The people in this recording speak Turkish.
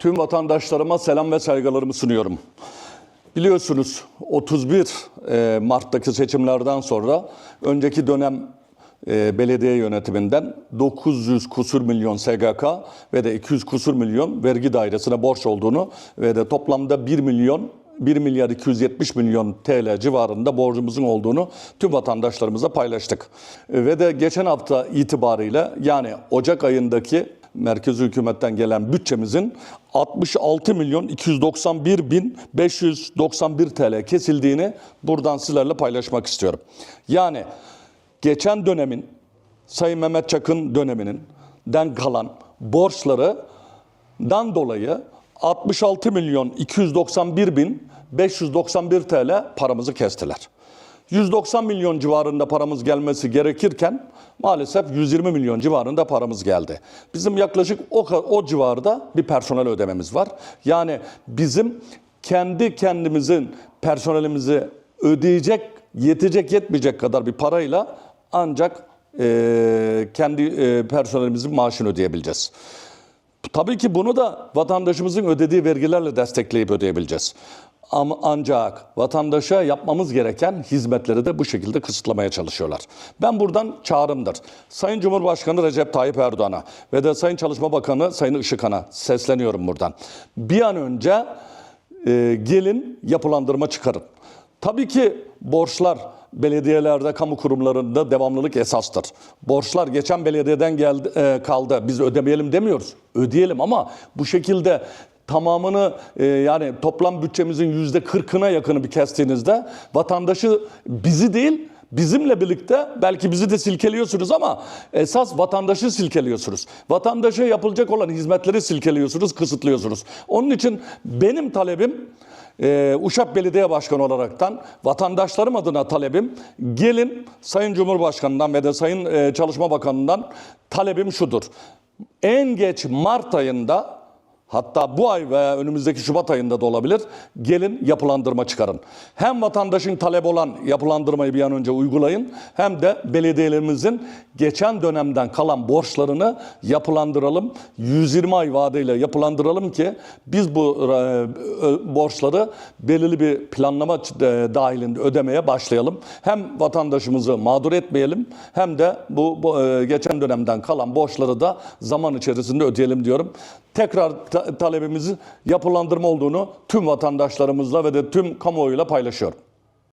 Tüm vatandaşlarıma selam ve saygılarımı sunuyorum. Biliyorsunuz 31 e, Mart'taki seçimlerden sonra önceki dönem e, belediye yönetiminden 900 kusur milyon SGK ve de 200 kusur milyon vergi dairesine borç olduğunu ve de toplamda 1 milyon 1 milyar 270 milyon TL civarında borcumuzun olduğunu tüm vatandaşlarımıza paylaştık. Ve de geçen hafta itibariyle yani Ocak ayındaki merkezi hükümetten gelen bütçemizin 66 milyon 291 bin 591 TL kesildiğini buradan sizlerle paylaşmak istiyorum. Yani geçen dönemin Sayın Mehmet Çakın döneminin den kalan borçlarından dolayı 66 milyon 291 bin 591 TL paramızı kestiler. 190 milyon civarında paramız gelmesi gerekirken maalesef 120 milyon civarında paramız geldi. Bizim yaklaşık o, o civarda bir personel ödememiz var. Yani bizim kendi kendimizin personelimizi ödeyecek, yetecek, yetmeyecek kadar bir parayla ancak eee, kendi eee, personelimizin maaşını ödeyebileceğiz. Tabii ki bunu da vatandaşımızın ödediği vergilerle destekleyip ödeyebileceğiz. Ancak vatandaşa yapmamız gereken hizmetleri de bu şekilde kısıtlamaya çalışıyorlar. Ben buradan çağrımdır. Sayın Cumhurbaşkanı Recep Tayyip Erdoğan'a ve de Sayın Çalışma Bakanı Sayın Işıkhan'a sesleniyorum buradan. Bir an önce e, gelin yapılandırma çıkarın. Tabii ki borçlar belediyelerde, kamu kurumlarında devamlılık esastır. Borçlar geçen belediyeden geldi, e, kaldı. Biz ödemeyelim demiyoruz. Ödeyelim ama bu şekilde tamamını e, yani toplam bütçemizin yüzde kırkına yakını bir kestiğinizde vatandaşı bizi değil Bizimle birlikte belki bizi de silkeliyorsunuz ama esas vatandaşı silkeliyorsunuz. Vatandaşa yapılacak olan hizmetleri silkeliyorsunuz, kısıtlıyorsunuz. Onun için benim talebim e, Uşak Belediye Başkanı olaraktan vatandaşlarım adına talebim gelin Sayın Cumhurbaşkanı'ndan ve de Sayın e, Çalışma Bakanı'ndan talebim şudur. En geç Mart ayında Hatta bu ay veya önümüzdeki Şubat ayında da olabilir. Gelin yapılandırma çıkarın. Hem vatandaşın talep olan yapılandırmayı bir an önce uygulayın hem de belediyelerimizin geçen dönemden kalan borçlarını yapılandıralım. 120 ay vadeyle yapılandıralım ki biz bu e, borçları belirli bir planlama e, dahilinde ödemeye başlayalım. Hem vatandaşımızı mağdur etmeyelim hem de bu, bu, e, geçen dönemden kalan borçları da zaman içerisinde ödeyelim diyorum. Tekrar ta- yapılandırma olduğunu tüm vatandaşlarımızla ve de tüm kamuoyuyla paylaşıyorum.